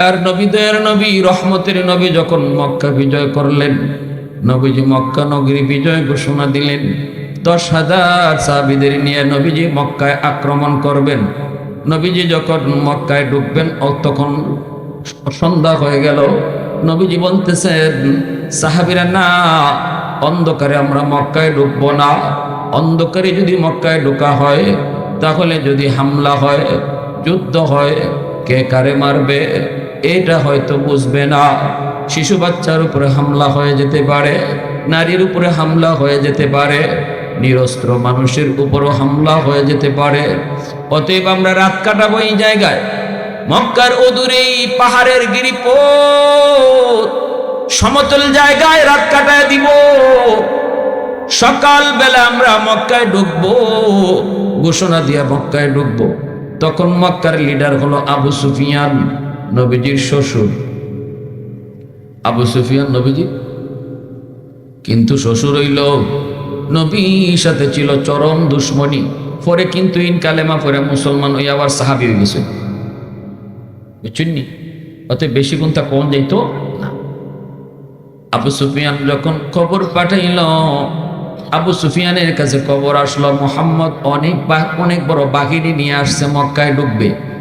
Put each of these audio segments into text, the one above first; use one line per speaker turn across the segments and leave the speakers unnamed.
আর নবীদের নবী, রহমতের নবী যখন মক্কা বিজয় করলেন, নবীজি মক্কা নগরী বিজয় ঘোষণা দিলেন। দশ হাজার সাহাবিদের নিয়ে নবীজি মক্কায় আক্রমণ করবেন। নবীজি যখন মক্কায় ঢুকবেন তখন সন্ধ্যা হয়ে গেল। নবীজি বলতেছেন, সাহাবিরা, না, অন্ধকারে আমরা মক্কায় ঢুকবো না। অন্ধকারে যদি মক্কায় ঢোকা হয়, তাহলে যদি হামলা হয়, যুদ্ধ হয়, কে কারে মারবে? এটা হয়তো বুঝবে না। শিশু বাচ্চার উপরে হামলা হয়ে যেতে পারে, নারীর উপরে হামলা হয়ে যেতে পারে, নিরস্ত্র মানুষের উপরও হামলা হয়ে যেতে পারে। অতএব আমরা রাত কাটাবো এই জায়গায়। মক্কার অদূরে পাহাড়ের গিরিপথ। সমতল জায়গায় রাত কাটায় দিব। সকাল বেলা আমরা মক্কায় ঢুকবো, ঘোষণা দিয়া মক্কায় ঢুকবো। তখন মক্কার লিডার হলো আবু সুফিয়ান। নবীজির শ্বশুর। আবু সুফিয়ান নবীজি। কিন্তু শ্বশুর হইল নবীর সাথে ছিল চরম দুশ্মনী। পরে কিন্তু ইন কালেমা পরে মুসলমান হয়ে আবার সাহাবি হয়ে গেছে। বুঝছেননি অত বেশি গুণটা কম যাইতো না। আবু সুফিয়ান যখন খবর পাঠাইল, আবু সুফিয়ানের কাছে খবর আসলো, মোহাম্মদ অনেক অনেক বড় বাহিনী নিয়ে আসছে, মক্কায় ঢুকবে।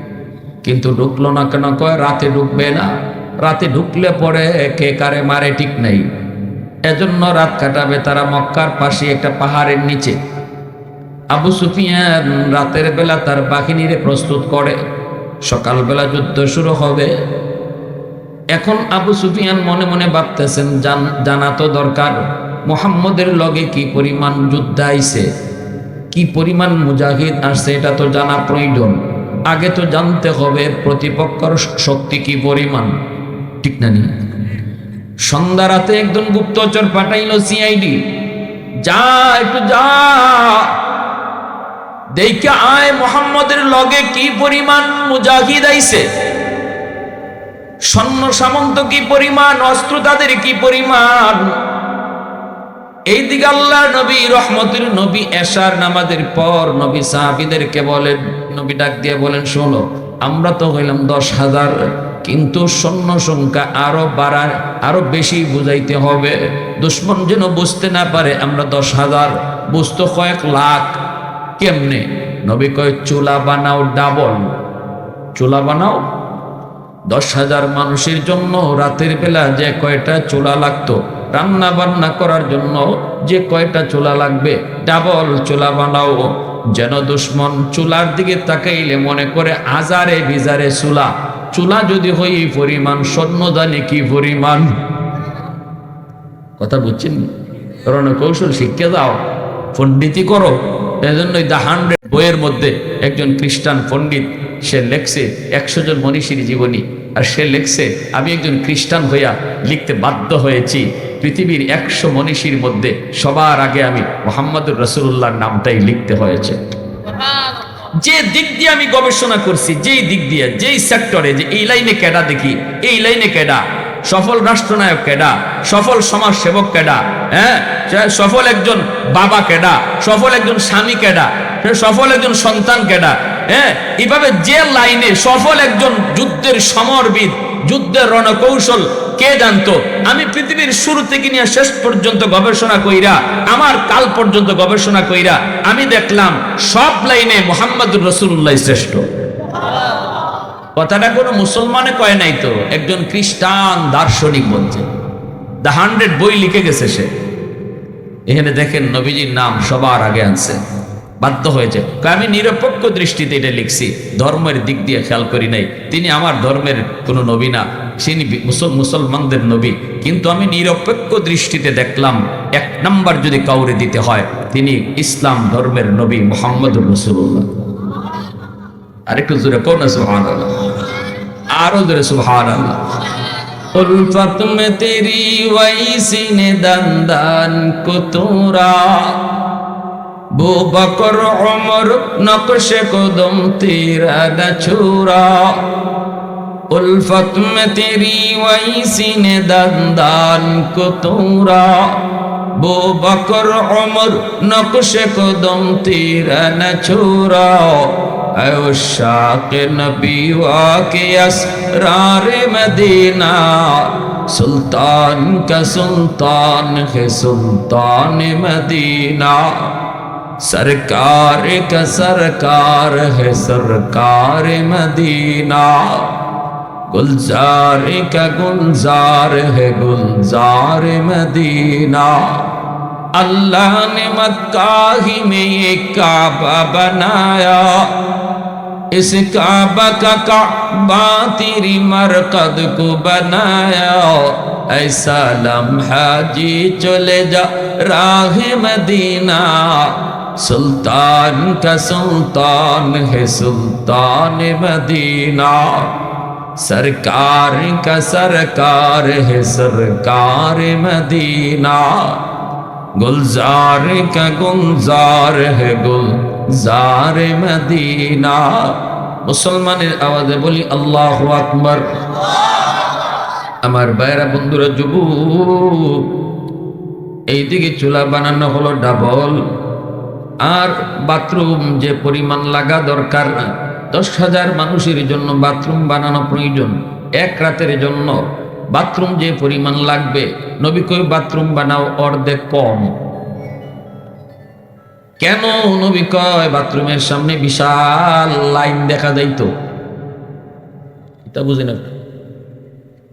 কিন্তু ঢুকলো না কেন? কয়, রাতে ঢুকবে না। রাতে ঢুকলে পরে কে কারে মারে ঠিক নাই। এজন্য রাত কাটাবে তারা মক্কার পাশে একটা পাহাড়ের নিচে। আবু সুফিয়ান রাতের বেলা তার বাহিনীরে প্রস্তুত করে। সকালবেলা যুদ্ধ শুরু হবে। এখন আবু সুফিয়ান মনে মনে ভাবতেছেন জানা তো দরকার। মোহাম্মদের লগে কি পরিমাণ যুদ্ধ আইছে? কি পরিমাণ মুজাহিদ আসছে, এটা তো জানা প্রয়োজন। আগে তো জানতে হবে প্রতিপক্ষর শক্তি কি পরিমাণ। ঠিক না নি? সন্ধ্যা রাতে একজন গুপ্তচর পাঠাইল সিআইডি। যা, একটু যা। দেখে আয় মোহাম্মদের লগে কি পরিমাণ মুজাহিদ আইছে। সৈন্য সামন্ত কি পরিমাণ, অস্ত্র তাদের কি পরিমাণ? এইদিকে আল্লাহ নবী, রহমতের নবী এশার নামাজের পর নবী সাহাবিদেরকে বলেন, নবী ডাক দিয়ে বলেন, শোনো, আমরা তো হইলাম দশ হাজার, কিন্তু সৈন্য সংখ্যা আরও বাড়ায়, আরও বেশি বুঝাইতে হবে। দুশ্মন যেন বুঝতে না পারে, আমরা দশ হাজার, বুঝতো কয়েক লাখ। কেমনে? নবী কয়, চুলা বানাও ডাবল। চুলা বানাও? দশ হাজার মানুষের জন্য রাতের বেলা যে কয়টা চুলা লাগতো রান্না বান্না করার জন্য যে কয়টা চুলা লাগবে, ডাবল চুলা বানাও। যেন দুশ্মন চুলার দিকে তাকাইলে মনে করে আজারে বিজারে চুলা। চুলা যদি হই পরিমাণ স্বর্ণদানি কি পরিমাণ? কথা বুঝছেন? রণকৌশল শিক্ষা দাও পণ্ডিতি করো। এজন্যই দ্য হান্ড্রেড বইয়ের মধ্যে একজন খ্রিস্টান পণ্ডিত, সে লেখছে একশো জন মনীষীর জীবনী। আর সে লেখছে, আমি একজন খ্রিস্টান হইয়া লিখতে বাধ্য হয়েছি। পৃথিবীর একশো মনীষীর মধ্যে সবার আগে আমি মোহাম্মদুর রসুল্লাহর নামটাই লিখতে হয়েছে। যে দিক দিয়ে আমি গবেষণা করছি, যেই দিক দিয়ে, যেই সেক্টরে যে এই লাইনে ক্যাডা দেখি, এই লাইনে কেডা সফল রাষ্ট্রনায়ক কেডা? সফল সমাজ সেবক কেডা? হ্যাঁ? সফল একজন বাবা কেডা? সফল একজন স্বামী কেডা? সফল একজন সন্তান কেডা? হ্যাঁ? এভাবে যে লাইনে সফল একজন যুদ্ধের সমরবিদ যুদ্ধের রণকৌশল কে জানতো? আমি পৃথিবীর শুরু থেকে নিয়ে শেষ পর্যন্ত গবেষণা কইরা, আমার কাল পর্যন্ত গবেষণা কইরা, আমি দেখলাম সব লাইনে মোহাম্মদুর রসুল্লাহ শ্রেষ্ঠ। কথাটা কোনো মুসলমানে কয় নাই তো, একজন খ্রিস্টান দার্শনিক বলছে। দ্য হান্ড্রেড বই লিখে গেছে সে। এখানে দেখেন নবীজির নাম সবার আগে আনছে। বাধ্য হয়েছে। আমি নিরপেক্ষ দৃষ্টিতে এটা লিখছি, ধর্মের দিক দিয়ে খেয়াল করি নাই। তিনি আমার ধর্মের কোনো নবী না, তিনি মুসলমানদের নবী। কিন্তু আমি নিরপেক্ষ দৃষ্টিতে দেখলাম, এক নাম্বার যদি কাউরে দিতে হয়, তিনি ইসলাম ধর্মের নবী মোহাম্মদুর রসুল্লাহ আরেকটু জোরে কোন সুহান আরও ধরে সুহান উল্ফত মে তেরি ওয়াইসি নে দন্দান কুতুরা। বু বকর অমর নকশ কদম তেরা না ছুরা উল্ফত মে তেরি ওয়াইসি নে দন্দান কুতুরা। বো বকর অমর নকশ কদম তেরা না ছুরা اے عشاق نبی واقع اسرار مدینہ، سلطان کا سلطان ہے سلطان مدینہ۔ سرکار کا سرکار ہے سرکار مدینہ۔ گلزار کا گلزار ہے گلزار مدینہ۔ اللہ نے مکہ ہی میں یہ کعبہ بنایا۔ اس کعبہ کا کعبہ تیری مرقد کو بنایا۔ ایسا لمحہ جی چلے جا راہ مدینہ۔ سلطان کا سلطان ہے سلطان مدینہ۔ سرکار کا سرکار ہے سرکار مدینہ۔ گلزار کا گلزار ہے گلزار مدینہ মুসলমানের আওয়াজে বলি, আল্লাহ আকবর। আমার বাইরা বন্ধুরা যুব এইদিকে চুলা বানানো হলো ডাবল। আর বাথরুম যে পরিমাণ লাগা দরকার, দশ হাজার মানুষের জন্য বাথরুম বানানো প্রয়োজন, এক রাতের জন্য। বাথরুম যে পরিমাণ লাগবে। নবী কই বাথরুম বানাও, অর্ধেক কম। কেন নবী কয়, বাথরুমের সামনে বিশাল লাইন দেখা যাইতো। এটা বুঝি না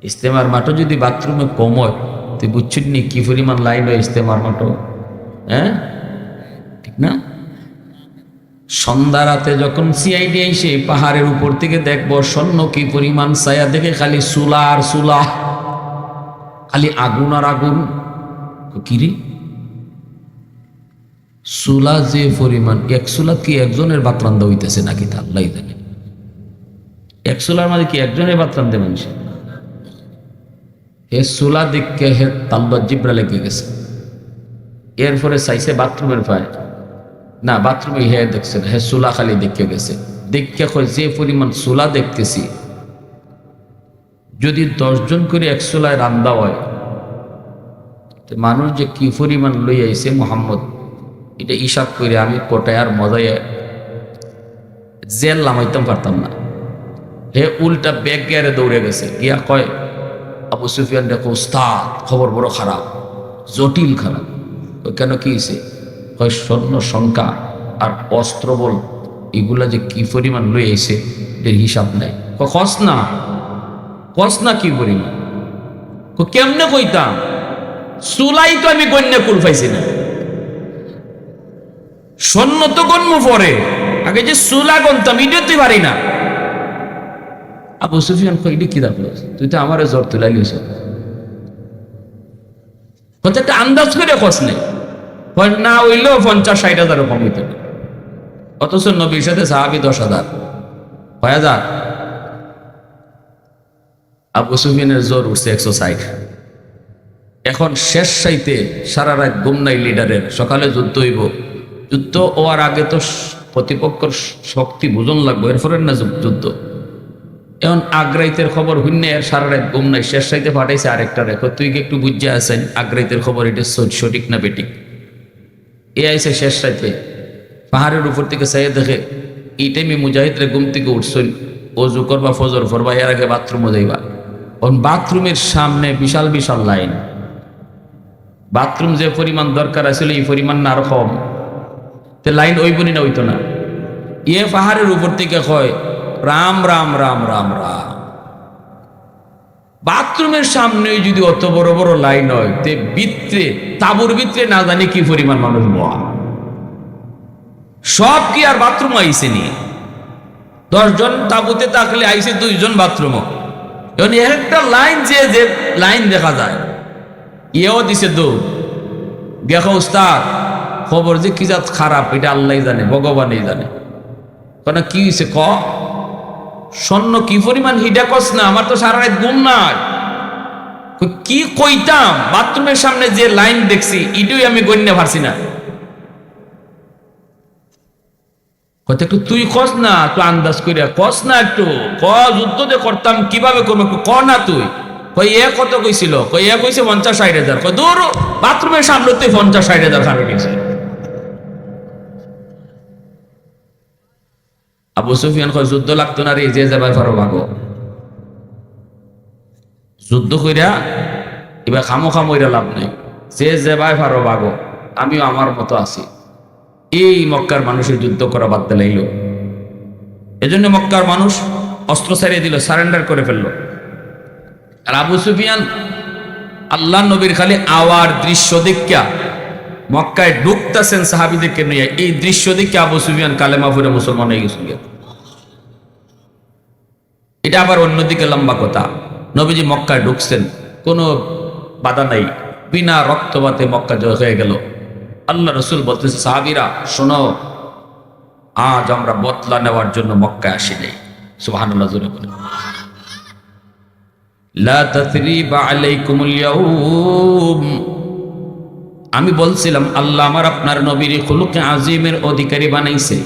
ইস্তেমার মাঠও যদি বাথরুমে কম হয়, তুই বুঝছিস নি কি পরিমাণ লাইন হয় ইস্তেমার মাঠও? হ্যাঁ? ঠিক না? সন্ধ্যা রাতে যখন সিআইডি এসে পাহাড়ের উপর থেকে দেখব, স্বর্ণ কি পরিমাণ ছায়া দেখে খালি সুলা আর সুলা। খালি আগুন আর আগুন। কিরে সুলা যে পরিমাণ, এক সুলা কি একজনের ভাত রান্দা হইতেছে নাকি তা আল্লাহ জানে এক সুলার মাঝে কি একজনের ভাত রান্ধে মানুষ? এ সুলা দিককে হে তাল্লত জিব্রা লেগে গেছে। এরপরে চাইছে বাথরুমের পায়। না, বাথরুমে হে দেখছে হে সুলা খালি দেখে গেছে। দেখে যে পরিমাণ সুলা দেখতেছি যদি দশজন করে এক সুলায় রান্দা হয় মানুষ যে কি পরিমাণ লই আইছে মোহাম্মদ, এটা হিসাব করে আমি কোটায় আর মজায় জেল নামাইতাম পারতাম না। হে উল্টা ব্যাগ গিয়ারে দৌড়ে গেছে, গিয়া কয়, আবু সুফিয়ান দেখো, উস্তাদ, খবর বড় খারাপ, জটিল খারাপ। কেন কি হয়েছে হয় স্বর্ণ সংখ্যা আর অস্ত্র বল, এগুলা যে কি পরিমাণ লই আইছে এর হিসাব নাই। কস না। কস না? কি করি কেমনে কইতাম? চুলাই তো আমি গণ্য কুল পাইছি না। স্বর্ণ তো গণ্য পরে। আগে যে চুলা গনতাম এটা তুই পারি না। আবু সুফিয়ান কইলি কি দাবল তুই তো আমারে জ্বর তুলাই লিস একটা আন্দাজ করে কস নেই না হইলেও পঞ্চাশ, ষাট হাজারও কম হইতে অথচ নবীর সাথে সাহাবি দশ হাজার। কয় হাজার? আবু সুফিয়ানের জোর উঠছে একশো ষাট এখন শেষ সাইতে সারা রাত ঘুম নাই লিডারের সকালে যুদ্ধ হইব। যুদ্ধ হওয়ার আগে তো প্রতিপক্ষর শক্তি বুঝন লাগবে। এরপরে না যুদ্ধ? এখন আগ্রাইতের খবর আর সারা রাত ঘুম নাই। শেষ সাইতে পাঠাইছে আরেকটা রেখো। তুই কি একটু বুঝে আসেন আগ্রাইতের খবর এটা সঠিক না বেটিক এ আইসে শেষ রাইতে পাহাড়ের উপর থেকে চাইয়ে দেখে, এই টাইমে মুজাহিদরে ঘুম থেকে উঠছেন। অজু করবা, ফজর ফরবা, এর আগে বাথরুমে যাইবা। এখন বাথরুমের সামনে বিশাল বিশাল লাইন বাথরুম যে পরিমাণ দরকার আছিল, এই পরিমাণ না আরও কম। তে লাইন ওই বনি না হইতো না। ইয়ে পাহাড়ের উপর থেকে কয়, রাম রাম রাম রাম রাম। বাথরুমের সামনে যদি অত বড় বড় লাইন হয়, তে ভিতরে, তাবুর ভিতরে না জানি কি পরিমাণ মানুষ বয়া সব কি আর বাথরুম আইসে নি? দশজন তাবুতে থাকলে আইসে দুইজন বাথরুম এখন এক একটা লাইন যে যে লাইন দেখা যায়। ইয়েও দিছে দৌড় দেখো উস্তাদ, খবর যে কি জাত খারাপ, এটা আল্লাহ জানে, ভগবানই জানে। কেন কি হয়েছে ক? স্বর্ণ কি পরিমাণ হিডা কস না, আমার তো সারা রাত ঘুম নাই। কি কইতাম? বাথরুমের সামনে যে লাইন দেখছি এটাই আমি গণ্য পারছি না। হয়তো একটু তুই কস না তুই আন্দাজ করিয়া কস না একটু। ক যুদ্ধ যে করতাম, কীভাবে করব একটু ক না তুই? কই এ কত কইছিল? কই এ কইছে পঞ্চাশ ষাট হাজার। কই দূর, বাথরুমের সামনে তুই পঞ্চাশ ষাট হাজার খাবে গেছে। আবু সুফিয়ান কয়, যুদ্ধ লাগতো না রে, যে যাবার পারো ভাগো। যুদ্ধ কইরা এবার খামো খামইরা লাভ নেই। যে যেবাই পারো ভাগো, আমিও আমার মতো আছি। এই মক্কার মানুষের যুদ্ধ করা বাদ দিলাইল এজন্য মক্কার মানুষ অস্ত্র ছাড়িয়ে দিল, সারেন্ডার করে ফেলল। আর আবু সুফিয়ান আল্লাহ নবীর খালি আওয়ার দৃশ্য দেখা মক্কায় ঢুকতেছেন সাহাবিদেরকে নিয়ে। এই দৃশ্য দেখে আবু সুফিয়ান কালেমা ফুরে মুসলমান হয়ে গেছিল। এটা আবার অন্যদিকে লম্বা কথা। নবীজি মক্কায় ঢুকছেন, কোনো বাধা নাই। বিনা রক্তপাতে মক্কা জয় হয়ে গেল। আল্লাহ রসুল বলতেছে, সাহাবিরা, শোনো, আজ আমরা বদলা নেওয়ার জন্য মক্কায় আসি নাই। ইয়াউম। আমি বলছিলাম, আল্লাহ আমার আপনার নবীর খুলুকে আজিমের অধিকারী বানাইছে।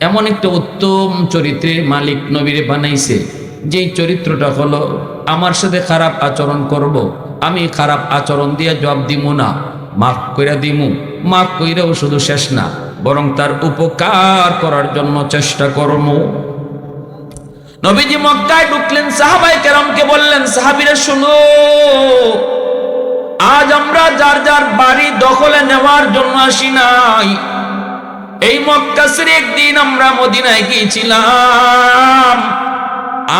এমন একটা উত্তম চরিত্রের মালিক নবীরে বানাইছে, যেই চরিত্রটা হলো, আমার সাথে খারাপ আচরণ করব। আমি খারাপ আচরণ দিয়ে জবাব দিব না। মাফ কইরা দিমু। মাফ কইরাও শুধু শেষ না, বরং তার উপকার করার জন্য চেষ্টা করমু। নবীজি মক্কায় ঢুকলেন, সাহাবাই কেরামকে বললেন, সাহাবিরা, শুনো, আজ আমরা যার যার বাড়ি দখলে নেওয়ার জন্য আসি নাই। এই মক্কাসের একদিন আমরা মদিনায় গিয়েছিলাম।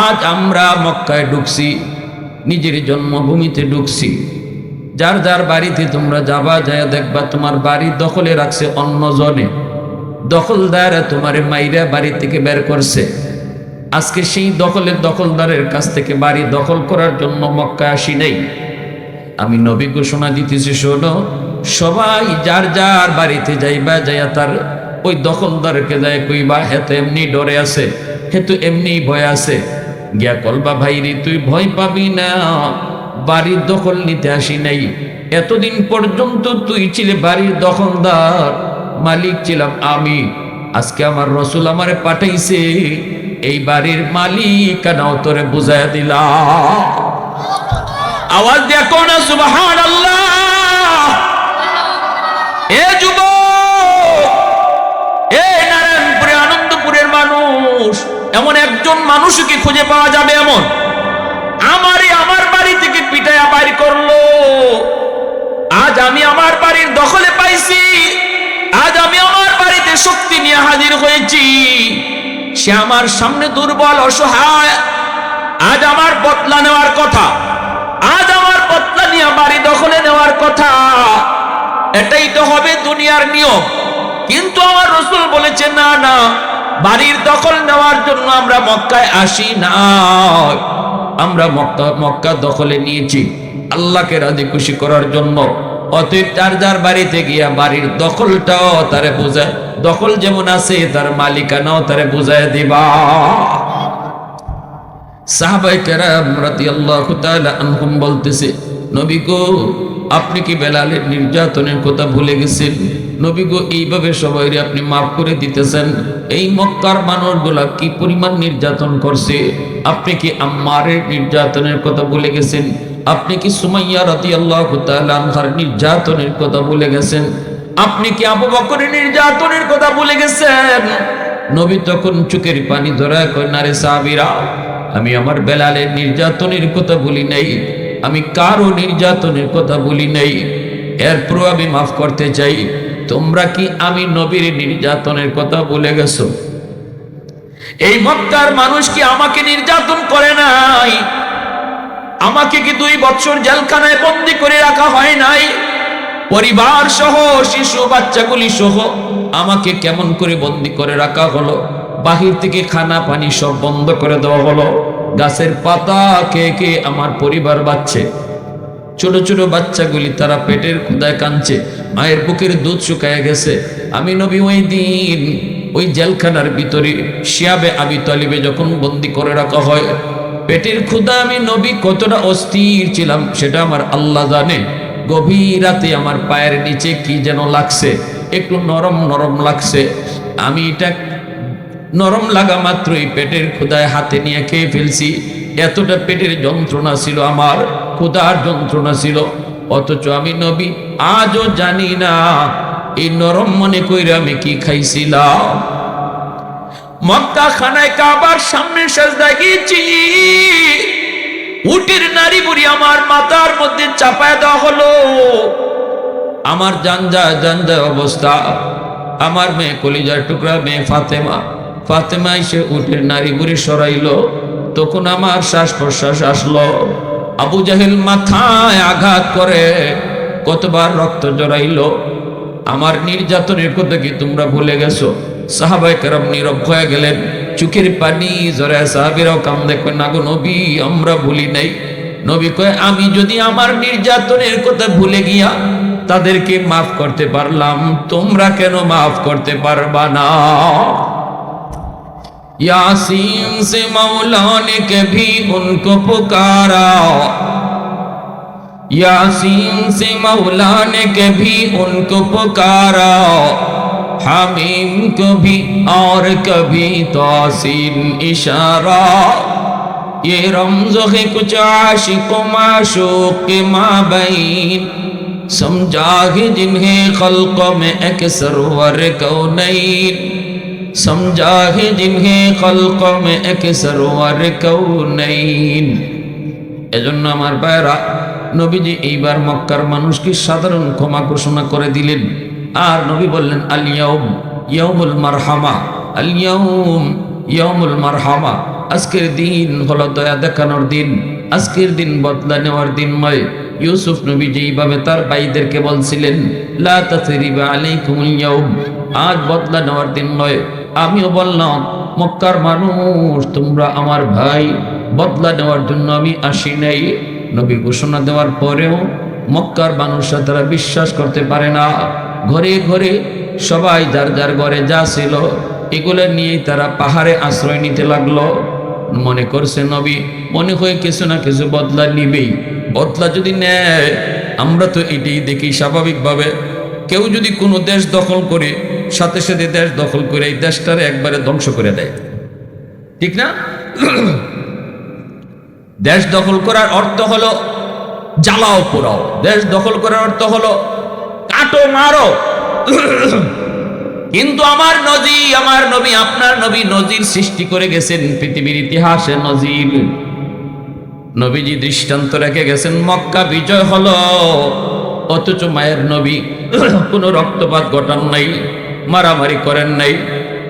আজ আমরা মক্কায় ঢুকছি, নিজের জন্মভূমিতে ঢুকছি। যার যার বাড়িতে তোমরা যাবা যায় দেখবা তোমার বাড়ি দখলে রাখছে অন্য জনে। দখলদার তোমার মাইরা বাড়ি থেকে বের করছে। আজকে সেই দখলের দখলদারের কাছ থেকে বাড়ি দখল করার জন্য মক্কা আসি নাই। আমি নবী ঘোষণা দিতেছি, শোনো, সবাই যার যার বাড়িতে যাইবা যাইয়া তার ওই দখলদারকে যায় কইবা হেতে এমনি ডরে আছে হেতু এমনি ভয় আছে। গিয়া কলবা ভাইরি, তুই ভয় পাবি না। বাড়ির দখল নিতে আসি নাই। এতদিন পর্যন্ত তুই ছিলে বাড়ির দখলদার, মালিক ছিলাম আমি। আজকে আমার রসুল আমারে পাঠাইছে, এই বাড়ির মালিকানাও তোরে বুঝাইয়া দিলাম। আওয়াজ দিয়া কোন সুবহান এ যুব এ নারায়ণপুরে আনন্দপুরের মানুষ, এমন একজন মানুষকে খুঁজে পাওয়া যাবে এমন? আমারই পিটাইয়া বাইর করল। আজ আমি আমার বাড়ির দখলে পাইছি। আজ আমি আমার বাড়িতে শক্তি নিয়ে হাজির হয়েছি। সে আমার সামনে দুর্বল, অসহায়। আজ আমার বদলা নেওয়ার কথা। আজ আমার বদলা নিয়ে বাড়ি দখলে নেওয়ার কথা। এটাই তো হবে দুনিয়ার নিয়ম। কিন্তু আমার রসুল বলেছে, না না, বাড়ির দখল নেওয়ার জন্য আমরা মক্কায় আসি না আমরা মক্কা মক্কা দখলে নিয়েছি। আল্লাহকে রাজি খুশি করার জন্য। অতএব তার যার বাড়িতে গিয়া বাড়ির দখলটাও তারে বোঝায়, দখল যেমন আছে তার মালিকানাও তারে বুঝায় দিবা। সাহাবাই বলতেছে, নবী গো, আপনি কি বেলালের নির্যাতনের কথা ভুলে গেছেন? নবী এইভাবে সবাই আপনি মাফ করে দিতেছেন। এই মক্কার মানুষগুলা কি পরিমাণ নির্যাতন করছে? আপনি কি আম্মারের নির্যাতনের কথা বলে গেছেন? আপনি কি সুমাইয়া রাদিয়াল্লাহু তাআলা আনহার নির্যাতনের কথা বলে গেছেন? আপনি কি আবু বকরের নির্যাতনের কথা বলে গেছেন? নবী তখন চোখের পানি ধরা কয়, নারে সাহাবীরা, আমি আমার বেলালের নির্যাতনের কথা বলি নাই। আমি কারও নির্যাতনের কথা বলি নাই। এরপরও আমি মাফ করতে চাই। তোমরা কি আমি নবীর নির্যাতনের কথা বলে গেছো? এই মক্কার মানুষ কি আমাকে নির্যাতন করে নাই? আমাকে কি দুই বছর জেলখানায় বন্দি করে রাখা হয় নাই? পরিবার সহ, শিশু, বাচ্চাগুলি সহ আমাকে কেমন করে বন্দি করে রাখা হলো? বাহির থেকে খানা পানি সব বন্ধ করে দেওয়া হলো। গাছের পাতা কে কে আমার পরিবার বাচ্ছে? ছোট ছোট বাচ্চাগুলি তারা পেটের ক্ষুদায় কাঁদছে, মায়ের বুকের দুধ শুকায় গেছে। আমি নবী ওই দিন ওই জেলখানার ভিতরে শিয়াবে আবি তলিবে যখন বন্দি করে রাখা হয়, পেটের ক্ষুদা আমি নবী কতটা অস্থির ছিলাম সেটা আমার আল্লাহ জানে। গভীর রাতে আমার পায়ের নিচে কি যেন লাগছে, একটু নরম নরম লাগছে। আমি এটা নরম লাগা মাত্রই পেটের ক্ষুদায় হাতে নিয়ে খেয়ে ফেলছি। এতটা পেটের যন্ত্রণা ছিল আমার ক্ষুদার যন্ত্রণা ছিল। অথচ আমি নবী, আজও জানি না, এই নরম মনে কইরা আমি কি খাইছিলাম। মক্কা খানায় কাবার সামনে উটের বুড়ি আমার মাথার মধ্যে চাপায় হলো। আমার অবস্থা। আমার মেয়ে কলিজার টুকরা, মেয়ে ফাতেমা। ফাতেমা এসে উটের নারী বুড়ি সরাইলো। তখন আমার শ্বাস প্রশ্বাস আসলো। আবু জাহেল মাথায় আঘাত করে কতবার রক্ত জড়াইলো। আমার নির্যাতনের কথা কি তোমরা ভুলে গেছো? সাহাবাই গেলেন। পানি কাম দেখবেন না গো নবী, আমরা ভুলি নাই। নবী কয়, আমি যদি আমার নির্যাতনের কথা ভুলে গিয়া তাদেরকে মাফ করতে পারলাম, তোমরা কেন মাফ করতে পারবা না? یاسین سے مولا نے کبھی ان کو پکارا۔ یاسین سے مولا نے کبھی ان کو پکارا۔ حمیم کو بھی اور کبھی توسین اشارہ۔ یہ رمز ہے کچھ عاشق و معشوق کے مابین۔ سمجھا ہے جنہیں خلقوں میں ایک سرور کونین समझा है जिन्हें खल्क में एक सरवर कौनैन এজন্য আমার ভাইরা নবীজি এইবার মক্কার মানুষকে সাধারণ ক্ষমা ঘোষণা করে দিলেন আর নবী বললেন আলিয়াউম ইয়াউমুল মারহামা আলিয়াউম ইয়াউমুল মারহামা আজকের দিন হলো দয়া দেখানোর দিন আজকের দিন বদলা নেওয়ার দিন নয় ইউসুফ নবী যেইভাবে তার ভাইদেরকে বলছিলেন লা তাসরিবা আলাইকুমুল ইয়াউম আজ বদলা নেওয়ার দিন নয় আমিও বললাম, মক্কার মানুষ, তোমরা আমার ভাই, বদলা নেওয়ার জন্য আমি আসি নাই। নবী ঘোষণা দেওয়ার পরেও মক্কার মানুষরা তারা বিশ্বাস করতে পারে না। ঘরে ঘরে সবাই যার যার ঘরে যা ছিল, এগুলো নিয়েই তারা পাহাড়ে আশ্রয় নিতে লাগল। মনে করছে নবী, মনে হয় কিছু না কিছু বদলা নিবেই। বদলা যদি নেয়, আমরা তো এটি দেখি স্বাভাবিকভাবে। কেউ যদি কোনো দেশ দখল করে সাথে সাথে দেশ দখল করে এই দেশটারে একবারে ধ্বংস করে দেয়। ঠিক না? দেশ দখল করার অর্থ হলো, জ্বালাও পোড়াও। দেশ দখল করার অর্থ হলো, কাটো মারো। কিন্তু আমার নজি আমার নবী, আপনার নবী নজির সৃষ্টি করে গেছেন পৃথিবীর ইতিহাসে নজির। নবীজি দৃষ্টান্ত রেখে গেছেন, মক্কা বিজয় হলো। অথচ মায়ের নবী কোনো রক্তপাত ঘটান নাই। মারামারি করেন নাই।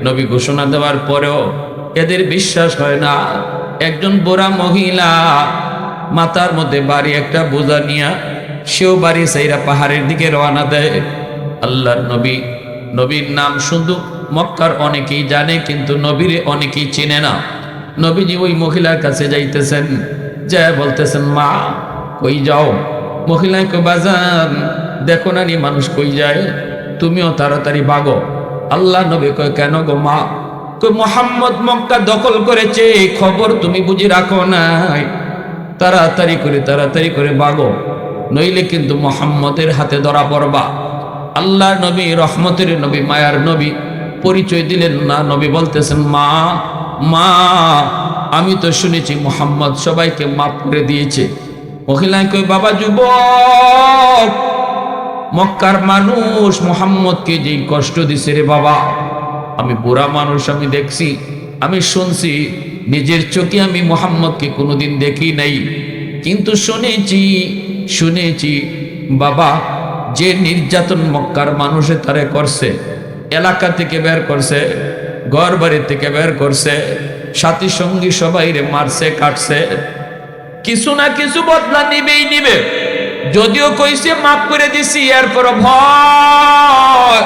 নবী ঘোষণা দেওয়ার পরেও এদের বিশ্বাস হয় না। একজন বুড়া মহিলা মাতার মধ্যে বাড়ি একটা বোঝা নিয়া সেও বাড়ি সেইরা পাহাড়ের দিকে রওনা দেয়। আল্লাহর নবী, নবীর নাম শুধু মক্কার অনেকেই জানে কিন্তু নবীর অনেকেই চেনে না। নবীজি ওই মহিলার কাছে যাইতেছেন যা বলতেছেন, মা, কই যাও? মহিলাকে বাজান, দেখো না নি মানুষ কই যায়? তুমিও তাড়াতাড়ি বাগো। আল্লাহ নবী কয়, কেন গো মা? মোহাম্মদ মক্কা দখল করেছে, এই খবর তুমি বুঝি রাখো নাই। তাড়াতাড়ি করে তাড়াতাড়ি করে বাগো। নইলে কিন্তু মোহাম্মদের হাতে ধরা পড়বা। আল্লাহ নবী, রহমতের নবী, মায়ার নবী, পরিচয় দিলেন না। নবী বলতেছেন, মা মা, আমি তো শুনেছি মোহাম্মদ সবাইকে মাফ করে দিয়েছে। মহিলায় কই বাবা, যুবক মক্কার মানুষ মোহাম্মদকে যেই কষ্ট দিছে রে বাবা, আমি বুড়া মানুষ, আমি দেখছি, আমি শুনছি, নিজের চোখে আমি মোহাম্মদকে কোনোদিন দেখি নাই। কিন্তু শুনেছি শুনেছি, বাবা, যে নির্যাতন মক্কার মানুষে তারে করছে, এলাকা থেকে বের করছে ঘর বাড়ি থেকে বের করছে, সাথী সঙ্গী সবাই রে মারছে, কাটছে, কিছু না কিছু বদলা নিবেই নিবে। যদিও কইছে, মাফ করে দিছি এরপর ভয়।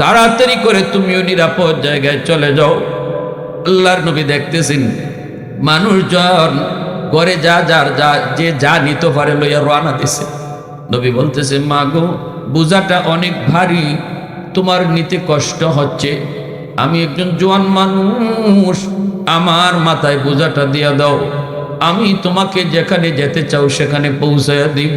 তাড়াতাড়ি করে তুমিও নিরাপদ জায়গায় চলে যাও। আল্লাহর নবী দেখতেছেন, মানুষজন ঘরে যা যার যা, যে যা নিতে পারে লইয়া রানা দিছে। নবী বলতেছে, মা গো, বোঝাটা অনেক ভারী, তোমার নিতে কষ্ট হচ্ছে। আমি একজন জোয়ান মানুষ, আমার মাথায় বোঝাটা দিয়া দাও। আমি তোমাকে যেখানে যেতে চাও সেখানে পৌঁছায় দিব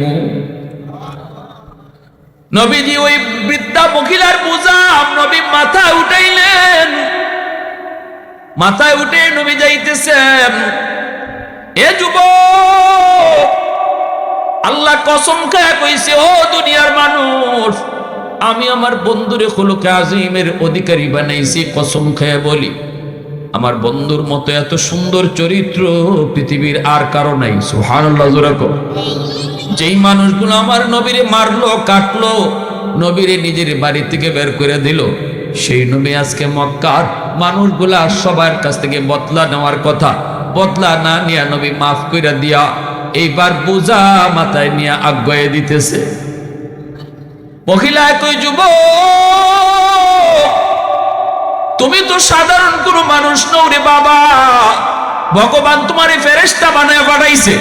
নবীজি ওই বৃদ্ধা মহিলার বোঝা নবী মাথায় উঠাইলেন। মাথায় উঠে নবী যাইতেছেন। এ যুবক, আল্লাহ কসম খায় কইছে, ও দুনিয়ার মানুষ, আমি আমার বন্ধুরে হলুকে আজিমের অধিকারী বানাইছি, কসম খায় বলি। আমার বন্ধুর মতো এত সুন্দর চরিত্র পৃথিবীর আর কারও নাই যেই মানুষগুলো আমার নবীরে মারলো, কাটলো, নবীরে নিজের বাড়ি থেকে বের করে দিল, সেই নবী আজকে মক্কার মানুষগুলা সবার কাছ থেকে বদলা নেওয়ার কথা, বদলা না নিয়া নবী মাফ করে দিয়া এইবার বোঝা মাথায় নিয়ে আজ্ঞায় দিতেছে। মহিলা কই যুব তুমি তো সাধারণ কোনো মানুষ নও রে বাবা। ভগবান তোমার এই ফেরেস্তা বানায় পাঠাইছে।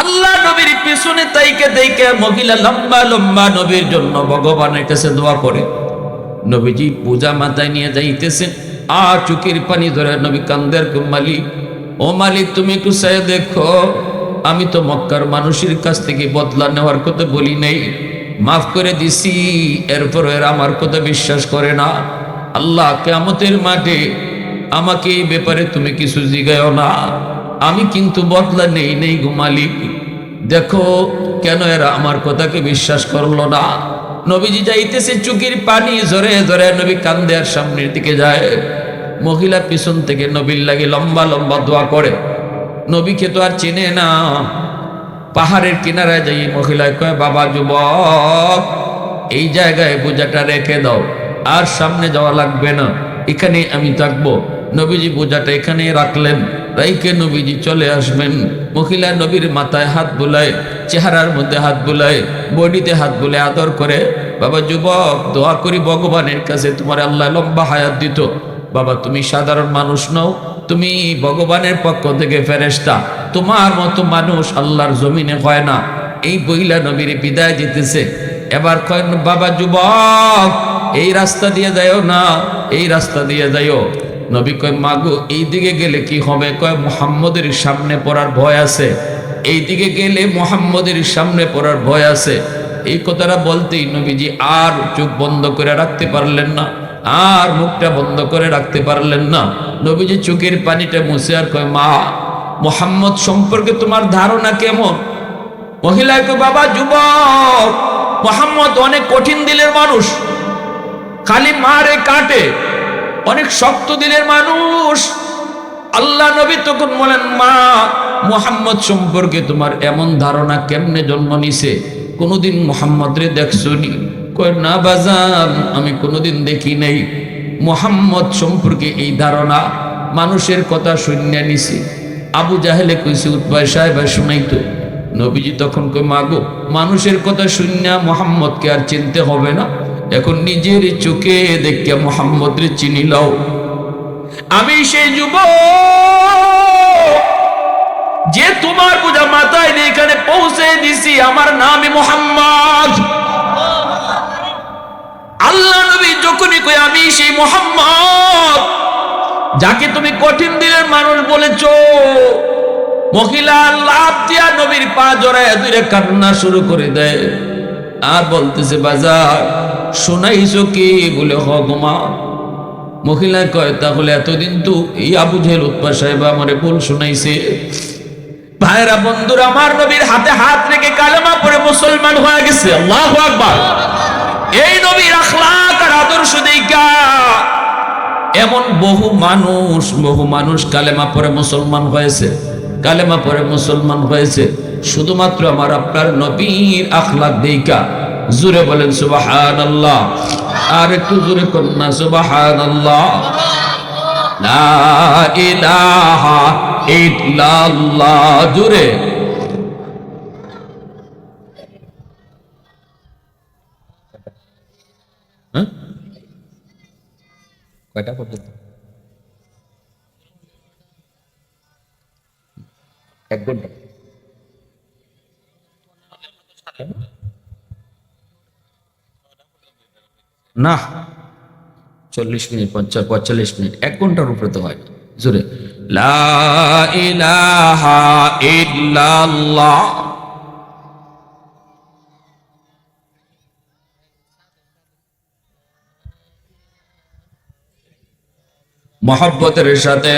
আল্লাহ নবীর পিছনে তাইকে দেখে মহিলা লম্বা লম্বা নবীর জন্য ভগবানের কাছে দোয়া করে। নবীজি পূজা মাথায় নিয়ে যাইতেছেন। আর চুকির পানি ধরে নবী কান্দের মালিক, ও মালিক, তুমি একটু দেখো। আমি তো মক্কার মানুষের কাছ থেকে বদলা নেওয়ার কথা বলি নাই। মাফ করে দিছি, এরপর এরা আমার কথা বিশ্বাস করে না। আল্লাহ কেমতের মাঠে আমাকে এই ব্যাপারে তুমি কিছু জিগায়ও না। আমি কিন্তু বদলা নেই নেই ঘুমালি দেখো কেন এরা আমার কথাকে বিশ্বাস করল না। নবীজি যাইতেছে, চুকির পানি ধরে ধরে নবী কান্দের সামনের দিকে যায়। মহিলা পিছন থেকে নবীর লাগে লম্বা লম্বা দোয়া করে। নবীকে তো আর চেনে না। পাহাড়ের কিনারায় যাই মহিলায় কয়, বাবা যুবক, এই জায়গায় বোঝাটা রেখে দাও, আর সামনে যাওয়া লাগবে না এখানে আমি থাকব। নবীজি বোঝাটা এখানে রাখলেন রাইকে নবীজি চলে আসবেন। মহিলা নবীর মাথায় হাত বুলায়, চেহারার মধ্যে হাত বুলায়, বডিতে হাত বুলে আদর করে, বাবা যুবক, দোয়া করি ভগবানের কাছে, তোমার আল্লাহ লম্বা হায়াত দিত। বাবা, তুমি সাধারণ মানুষ নও, তুমি ভগবানের পক্ষ থেকে ফেরেস্তা তোমার মতো মানুষ আল্লাহর জমিনে হয় না। এই বইলা নবীর বিদায় দিতেছে। এবার কয়, বাবা, যুবক, এই রাস্তা দিয়ে যাইও না, এই রাস্তা দিয়ে যাইও। নবী কয় মাগু এই দিকে গেলে কি হবে? কয়, মোহাম্মদের সামনে পড়ার ভয় আছে। এই দিকে গেলে মোহাম্মদের সামনে পড়ার ভয় আছে। এই কথাটা বলতেই নবীজি আর চোখ বন্ধ করে রাখতে পারলেন না। আর মুখটা বন্ধ করে রাখতে পারলেন না। নবীজি চোখের পানিটা মুছে আর কয়, মা মোহাম্মদ সম্পর্কে তোমার ধারণা কেমন? মহিলাকে বাবা, যুবক। মোহাম্মদ অনেক কঠিন দিলের মানুষ। খালি মারে কাটে। অনেক শক্ত দিলের মানুষ। আল্লাহ নবী তখন বলেন, মা, মোহাম্মদ সম্পর্কে তোমার এমন ধারণা কেমনে জন্ম নিছে? কোনোদিন মোহাম্মদ রে দেখছ নি কয়, না, বাজান, আমি কোনোদিন দেখি নাই। মোহাম্মদ সম্পর্কে এই ধারণা মানুষের কথা শূন্য নিছি। আবু জাহেলে কইছে উৎপায় সাহেব শুনাইতো নবীজি তখন কই মাগো মানুষের কথা শূন্য মোহাম্মদকে আর চিনতে হবে না। এখন নিজের চোখে দেখে মোহাম্মদ রে চিনি লও। আমি সেই যুব যে তোমার পূজা মাথায় দিয়ে এখানে পৌঁছে দিছি, আমার নামই মোহাম্মদ। আল্লাহ নবী যখনই কই আমি সেই মোহাম্মদ যাকে তুমি কঠিন দিনের মানুষ বলেছ, মহিলা লাভ দিয়া নবীর পা জড়ায় দূরে কান্না শুরু করে দেয়। আর বলতেছে, বাজার, শোনাইছো কি? বলে হগমা মহিলা কয়, তাহলে এতদিন তো এই আবু জেল উৎপা সাহেব আমারে ভুল শুনাইছে। ভাইরা, বন্ধুরা, আমার নবীর হাতে হাত রেখে কালেমা পরে মুসলমান হয়ে গেছে। আল্লাহ আকবার। এই নবীর আখলাক আর আদর্শ দেখা এমন বহু মানুষ বহু মানুষ কালেমা পরে মুসলমান হয়েছে, কালেমা পরে মুসলমান হয়েছে। শুধুমাত্র আমার আপনার নবীর আখলাক দেখা। জুড়ে বলেন সুবাহান আল্লাহ আর একটু জুড়ে করুন না সুবাহান আল্লাহ জুড়ে কয়টা পর্যন্ত? এক ঘণ্টা। না, চল্লিশ মিনিট পঞ্চাশ পঁয়তাল্লিশ মিনিট, এক ঘণ্টার উপরে তো হয় জোরে। লা ইলাহা ইল্লাল্লাহ। মহব্বতের সাথে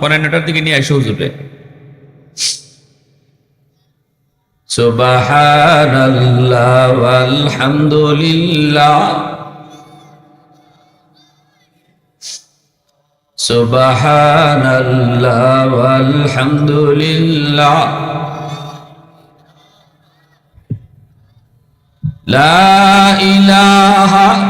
পরেন এটার দিকে নিয়ে আসে হুজুরে। সুবহানাল্লাহ আলহামদুলিল্লাহ সুবহানাল্লাহ লা ইলাহা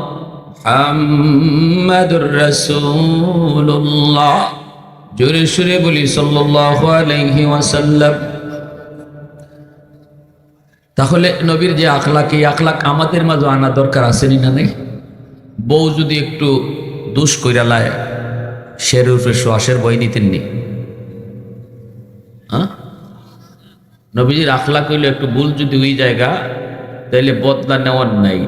জোরে সুরে বলি, সাল্লাল্লাহু তাহলে নবীর যে আখলাক, এই আখলাক আমাদের মাঝে আনা দরকার আসেনি না নেই? বউ যদি একটু দুষ কইরা লায় সের উর্ফে শ্বাসের বই নিতেননি হ্যাঁ নবীজির আখলাক হইলে একটু ভুল যদি ওই জায়গা, তাইলে বদলা নেওয়ার নাই।